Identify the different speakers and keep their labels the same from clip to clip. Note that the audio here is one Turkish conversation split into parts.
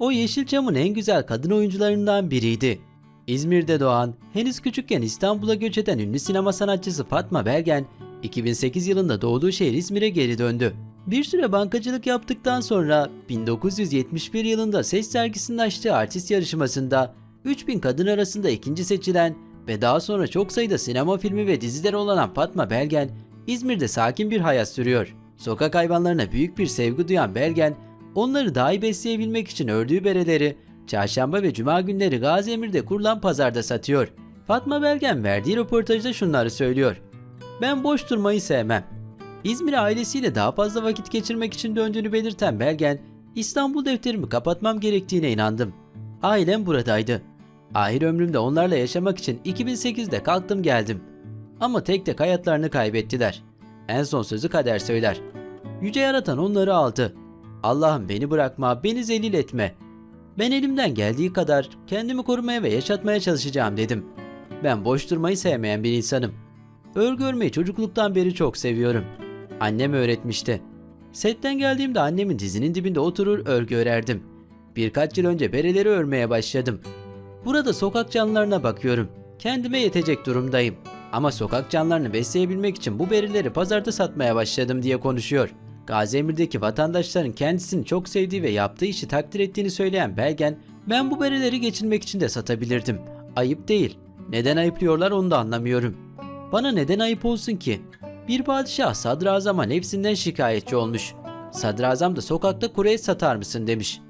Speaker 1: O Yeşilçam'ın en güzel kadın oyuncularından biriydi. İzmir'de doğan, henüz küçükken İstanbul'a göç eden ünlü sinema sanatçısı Fatma Belgen, 2008 yılında doğduğu şehir İzmir'e geri döndü. Bir süre bankacılık yaptıktan sonra 1971 yılında Ses Sergisi'nin açtığı artist yarışmasında 3000 kadın arasında ikinci seçilen ve daha sonra çok sayıda sinema filmi ve dizileri olan Fatma Belgen, İzmir'de sakin bir hayat sürüyor. Sokak hayvanlarına büyük bir sevgi duyan Belgen, onları daha iyi besleyebilmek için ördüğü bereleri çarşamba ve cuma günleri Gaziemir'de kurulan pazarda satıyor. Fatma Belgen verdiği röportajda şunları söylüyor. Ben boş durmayı sevmem. İzmir'e ailesiyle daha fazla vakit geçirmek için döndüğünü belirten Belgen, İstanbul defterimi kapatmam gerektiğine inandım. Ailem buradaydı. Ahir ömrümde onlarla yaşamak için 2008'de kalktım geldim. Ama tek tek hayatlarını kaybettiler. En son sözü kader söyler. Yüce yaratan onları aldı. Allah'ım beni bırakma, beni zelil etme. Ben elimden geldiği kadar kendimi korumaya ve yaşatmaya çalışacağım dedim. Ben boş durmayı sevmeyen bir insanım. Örgü örmeyi çocukluktan beri çok seviyorum. Annem öğretmişti. Setten geldiğimde annemin dizinin dibinde oturur örgü örerdim. Birkaç yıl önce bereleri örmeye başladım. Burada sokak canlılarına bakıyorum. Kendime yetecek durumdayım. Ama sokak canlılarını besleyebilmek için bu berileri pazarda satmaya başladım diye konuşuyor. Gaziemir'deki vatandaşların kendisini çok sevdiği ve yaptığı işi takdir ettiğini söyleyen Belgen, ben bu berileri geçinmek için de satabilirdim. Ayıp değil. Neden ayıplıyorlar onu da anlamıyorum. Bana neden ayıp olsun ki? Bir padişah sadrazama nefsinden şikayetçi olmuş. Sadrazam da sokakta kuru satar mısın demiş.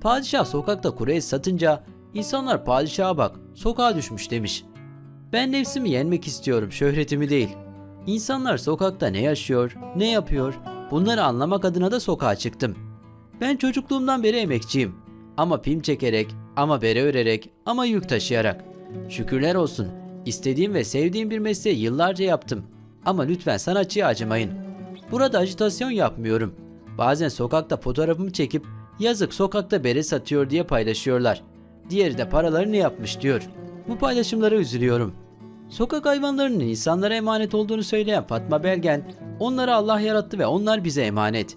Speaker 1: Padişah sokakta kuru satınca insanlar padişaha bak sokağa düşmüş demiş. Ben nefsimi yenmek istiyorum şöhretimi değil. İnsanlar sokakta ne yaşıyor, ne yapıyor bunları anlamak adına da sokağa çıktım. Ben çocukluğumdan beri emekçiyim. Ama film çekerek, ama bere örerek, ama yük taşıyarak. Şükürler olsun. İstediğim ve sevdiğim bir mesleği yıllarca yaptım. Ama lütfen sanatçıya acımayın. Burada ajitasyon yapmıyorum. Bazen sokakta fotoğrafımı çekip yazık sokakta bere satıyor diye paylaşıyorlar. Diğeri de paralarını yapmış diyor. Bu paylaşımlara üzülüyorum. Sokak hayvanlarının insanlara emanet olduğunu söyleyen Fatma Belgen, onları Allah yarattı ve onlar bize emanet.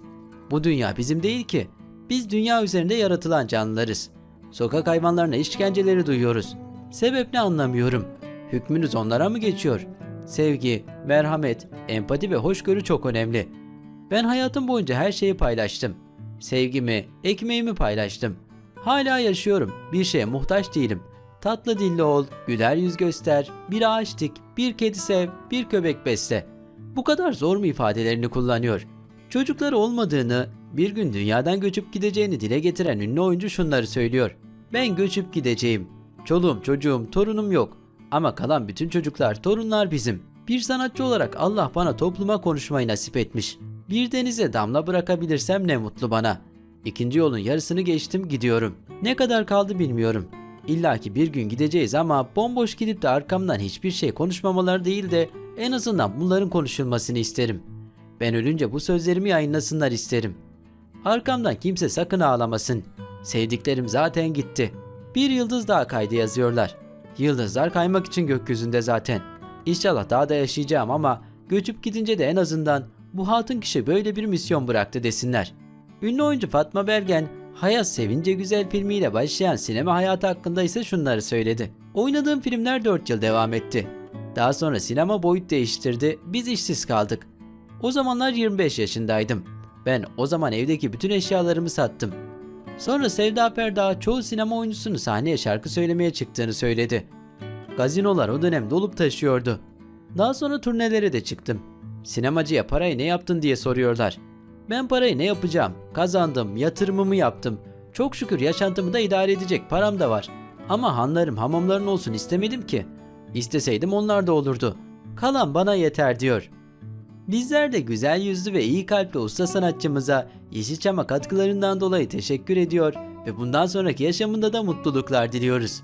Speaker 1: Bu dünya bizim değil ki. Biz dünya üzerinde yaratılan canlılarız. Sokak hayvanlarına işkenceleri duyuyoruz. Sebep ne anlamıyorum. Hükmünüz onlara mı geçiyor? Sevgi, merhamet, empati ve hoşgörü çok önemli. Ben hayatım boyunca her şeyi paylaştım. Sevgimi, ekmeğimi paylaştım. Hala yaşıyorum. Bir şeye muhtaç değilim. Tatlı dilli ol, güler yüz göster, bir ağaç dik, bir kedi sev, bir köpek besle. Bu kadar zor mu ifadelerini kullanıyor? Çocukları olmadığını, bir gün dünyadan göçüp gideceğini dile getiren ünlü oyuncu şunları söylüyor. Ben göçüp gideceğim. Çoluğum çocuğum torunum yok. Ama kalan bütün çocuklar torunlar bizim. Bir sanatçı olarak Allah bana topluma konuşmayı nasip etmiş. Bir denize damla bırakabilirsem ne mutlu bana. İkinci yolun yarısını geçtim gidiyorum. Ne kadar kaldı bilmiyorum. İlla ki bir gün gideceğiz ama bomboş gidip de arkamdan hiçbir şey konuşmamaları değil de en azından bunların konuşulmasını isterim. Ben ölünce bu sözlerimi yayınlasınlar isterim. Arkamdan kimse sakın ağlamasın. Sevdiklerim zaten gitti. Bir yıldız daha kaydı yazıyorlar. Yıldızlar kaymak için gökyüzünde zaten. İnşallah daha da yaşayacağım ama göçüp gidince de en azından bu hatun kişi böyle bir misyon bıraktı desinler. Ünlü oyuncu Fatma Bergen, Hayat Sevince Güzel filmiyle başlayan sinema hayatı hakkında ise şunları söyledi. Oynadığım filmler 4 yıl devam etti. Daha sonra sinema boyut değiştirdi, biz işsiz kaldık. O zamanlar 25 yaşındaydım. Ben o zaman evdeki bütün eşyalarımı sattım. Sonra Sevda Perda çoğu sinema oyuncusunun sahneye şarkı söylemeye çıktığını söyledi. Gazinolar o dönem dolup taşıyordu. Daha sonra turnelere de çıktım. Sinemacıya parayı ne yaptın diye soruyorlar. Ben parayı ne yapacağım? Kazandım, yatırımımı yaptım. Çok şükür yaşantımı da idare edecek param da var. Ama hanlarım hamamların olsun istemedim ki. İsteseydim onlar da olurdu. Kalan bana yeter diyor. Bizler de güzel yüzlü ve iyi kalpli usta sanatçımıza Yeşilçam'a katkılarından dolayı teşekkür ediyor ve bundan sonraki yaşamında da mutluluklar diliyoruz.